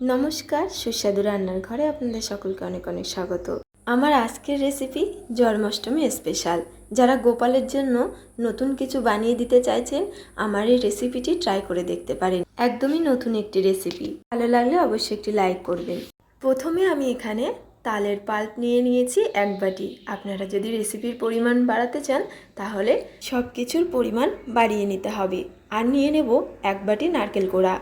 নমস্কার, সুস্বাদু রান্নার ঘরে আপনাদের সকলকে অনেক অনেক স্বাগত। আমার আজকের রেসিপি জন্মাষ্টমী স্পেশাল যারা গোপালের জন্য নতুন কিছু বানিয়ে দিতে চাইছেন, আমার এই রেসিপিটি ট্রাই করে দেখতে পারেন। একদমই নতুন একটি রেসিপি ভালো লাগলে অবশ্যই একটি লাইক করবেন। প্রথমে আমি এখানে তালের পাল্প নিয়ে নিয়েছি এক বাটি। আপনারা যদি রেসিপির পরিমাণ বাড়াতে চান, তাহলে সব কিছুর পরিমাণ বাড়িয়ে নিতে হবে। আর নিয়ে নেব এক বাটি নারকেল কোড়া।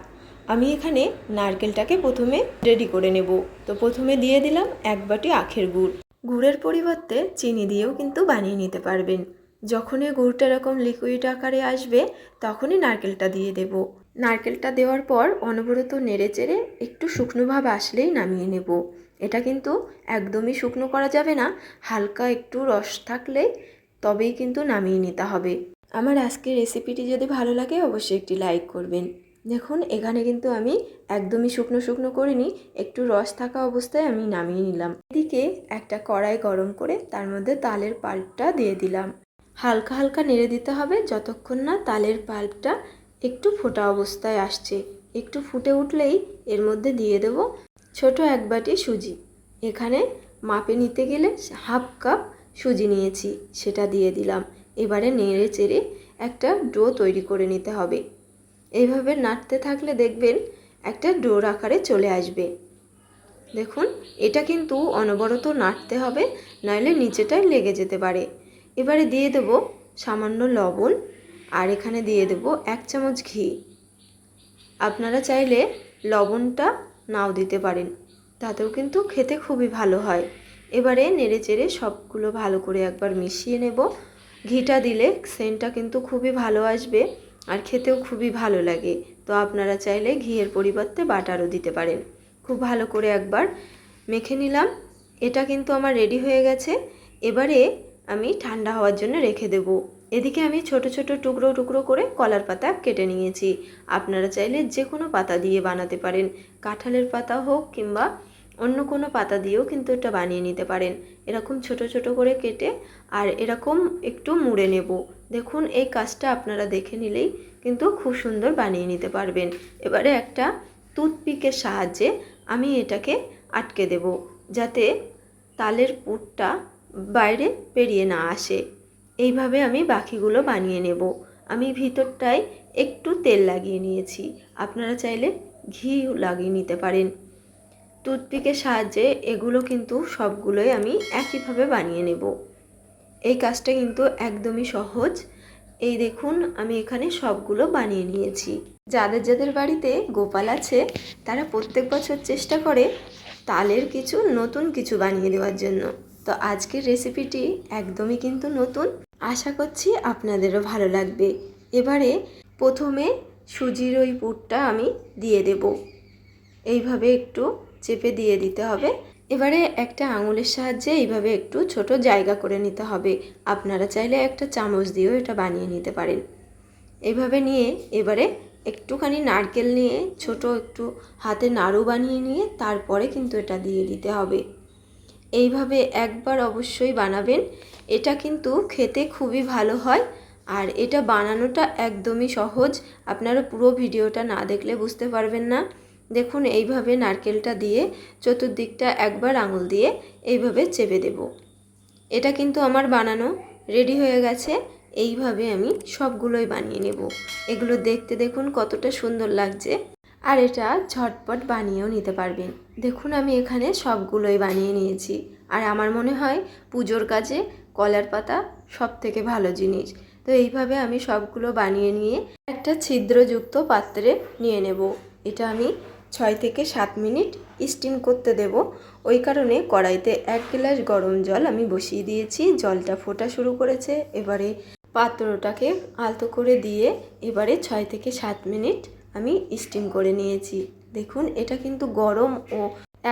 আমি এখানে নারকেলটাকে প্রথমে রেডি করে নেব। তো প্রথমে দিয়ে দিলাম এক বাটি আখের গুড়। গুড়ের পরিবর্তে চিনি দিয়েও কিন্তু বানিয়ে নিতে পারবেন। যখনই গুড়টা এরকম লিকুইড আকারে আসবে, তখনই নারকেলটা দিয়ে দেব। নারকেলটা দেওয়ার পর অনবরত নেড়ে চেড়ে একটু শুকনো ভাব আসলেই নামিয়ে নেব। এটা কিন্তু একদমই শুকনো করা যাবে না, হালকা একটু রস থাকলে তবেই কিন্তু নামিয়ে নিতে হবে। আমার আজকের রেসিপিটি যদি ভালো লাগে, অবশ্যই একটি লাইক করবেন। দেখুন, এখানে কিন্তু আমি একদমই শুকনো শুকনো করিনি, একটু রস থাকা অবস্থায় আমি নামিয়ে নিলাম। এদিকে একটা কড়াই গরম করে তার মধ্যে তালের পাল্পটা দিয়ে দিলাম। হালকা হালকা নেড়ে দিতে হবে যতক্ষণ না তালের পাল্পটা একটু ফোটা অবস্থায় আসছে। একটু ফুটে উঠলেই এর মধ্যে দিয়ে দেব ছোট এক বাটি সুজি। এখানে মাপে নিতে গেলে হাফ কাপ সুজি নিয়েছি, সেটা দিয়ে দিলাম। এবারে নেড়ে চেড়ে একটা ডো তৈরি করে নিতে হবে। এইভাবে নাড়তে থাকলে দেখবেন একটা ডোর আকারে চলে আসবে। দেখুন, এটা কিন্তু অনবরত নাড়তে হবে, নাহলে নিচেটায় লেগে যেতে পারে। এবারে দিয়ে দেব সামান্য লবণ, আর এখানে দিয়ে দেব এক চামচ ঘি। আপনারা চাইলে লবণটা নাও দিতে পারেন, তাতেও কিন্তু খেতে খুবই ভালো হয়। এবারে নেড়ে চেড়ে সবগুলো ভালো করে একবার মিশিয়ে নেব। ঘিটা দিলে সেন্টটা কিন্তু খুবই ভালো আসবে। আর খেতেও খুবই ভালো লাগে। তো আপনারা চাইলে ঘিয়ের পরিবর্তে বাটারও দিতে পারেন। খুব ভালো করে একবার মেখে নিলাম। এটা কিন্তু আমার রেডি হয়ে গেছে। এবারে আমি ঠান্ডা হওয়ার জন্য রেখে দেব। এদিকে আমি ছোট ছোট টুকরো টুকরো করে কলার পাতা কেটে নিয়েছি। আপনারা চাইলে যে কোনো পাতা দিয়ে বানাতে পারেন। কাঁঠালের পাতা হোক কিংবা অন্য কোনো পাতা দিয়েও কিন্তু এটা বানিয়ে নিতে পারেন। এরকম ছোট ছোট করে কেটে আর এরকম একটু মুড়ে নেব। দেখুন, এই কাজটা আপনারা দেখে নিলেই কিন্তু খুব সুন্দর বানিয়ে নিতে পারবেন। এবারে একটা টুথপিকের সাহায্যে আমি এটাকে আটকে দেব, যাতে তালের পুরটা বাইরে বেরিয়ে না আসে। এইভাবে আমি বাকিগুলো বানিয়ে নেব। আমি ভিতরটায় একটু তেল লাগিয়ে নিয়েছি। আপনারা চাইলে ঘি লাগিয়ে নিতে পারেন। টুথপিকের সাহায্যে এগুলো কিন্তু সবগুলোই আমি একইভাবে বানিয়ে নেব। এই কাজটা কিন্তু একদমই সহজ। এই দেখুন, আমি এখানে সবগুলো বানিয়ে নিয়েছি। যাদের যাদের বাড়িতে গোপাল আছে, তারা প্রত্যেক বছর চেষ্টা করে তালের কিছু, নতুন কিছু বানিয়ে দেওয়ার জন্য। তো আজকের রেসিপিটি একদমই কিন্তু নতুন। আশা করছি আপনাদেরও ভালো লাগবে। এবারে প্রথমে সুজির ওই পুরটা আমি দিয়ে দেব। এইভাবে একটু চেপে দিয়ে দিতে হবে। এবারে একটা আঙুলের সাহায্যে এইভাবে একটু ছোট জায়গা করে নিতে হবে। আপনারা চাইলে একটা চামচ দিয়েও এটা বানিয়ে নিতে পারেন। এইভাবে নিয়ে এবারে একটুখানি নারকেল নিয়ে ছোট একটু হাতে নাড়ু বানিয়ে নিয়ে তারপরে কিন্তু এটা দিয়ে দিতে হবে। এইভাবে একবার অবশ্যই বানাবেন। এটা কিন্তু খেতে খুবই ভালো হয় আর এটা বানানোটা একদমই সহজ। আপনারা পুরো ভিডিওটা না দেখলে বুঝতে পারবেন না। দেখুন, এইভাবে নারকেলটা দিয়ে চতুর্দিকটা একবার আঙুল দিয়ে এইভাবে চেপে দেব। এটা কিন্তু আমার বানানো রেডি হয়ে গেছে। এইভাবে আমি সবগুলোই বানিয়ে নেব। এগুলো দেখতে দেখুন কতটা সুন্দর লাগছে। আর এটা ঝটপট বানিয়েও নিতে পারবেন। দেখুন, আমি এখানে সবগুলোই বানিয়ে নিয়েছি। আর আমার মনে হয় পুজোর কাজে কলার পাতা সব থেকে ভালো জিনিস। তো এইভাবে আমি সবগুলো বানিয়ে নিয়ে একটা ছিদ্রযুক্ত পাত্রে নিয়ে নেব। এটা আমি ছয় থেকে সাত মিনিট স্টিম করতে দেব। ওই কারণে কড়াইতে এক গ্লাস গরম জল আমি বসিয়ে দিয়েছি। জলটা ফোটা শুরু করেছে। এবারে পাত্রটাকে আলতো করে দিয়ে এবারে ছয় থেকে সাত মিনিট আমি স্টিম করে নিয়েছি। দেখুন, এটা কিন্তু গরম ও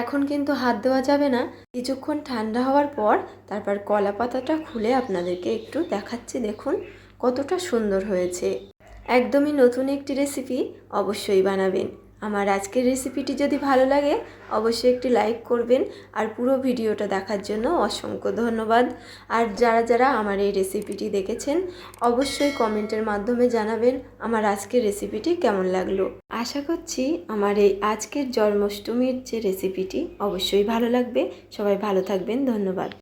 এখন কিন্তু হাত দেওয়া যাবে না। কিছুক্ষণ ঠান্ডা হওয়ার পর তারপর কলা পাতাটা খুলে আপনাদেরকে একটু দেখাচ্ছি। দেখুন, কতটা সুন্দর হয়েছে। একদমই নতুন একটি রেসিপি অবশ্যই বানাবেন। আমার আজকের রেসিপিটি যদি ভালো লাগে, অবশ্যই একটি লাইক করবেন আর পুরো ভিডিওটা দেখার জন্য অসংখ্য ধন্যবাদ। আর যারা যারা আমার এই রেসিপিটি দেখেছেন, অবশ্যই কমেন্টের মাধ্যমে জানাবেন আমার আজকের রেসিপিটি কেমন লাগল। আশা করছি আমার এই আজকের জন্মাষ্টমীর যে রেসিপিটি অবশ্যই ভালো লাগবে। সবাই ভালো থাকবেন, ধন্যবাদ।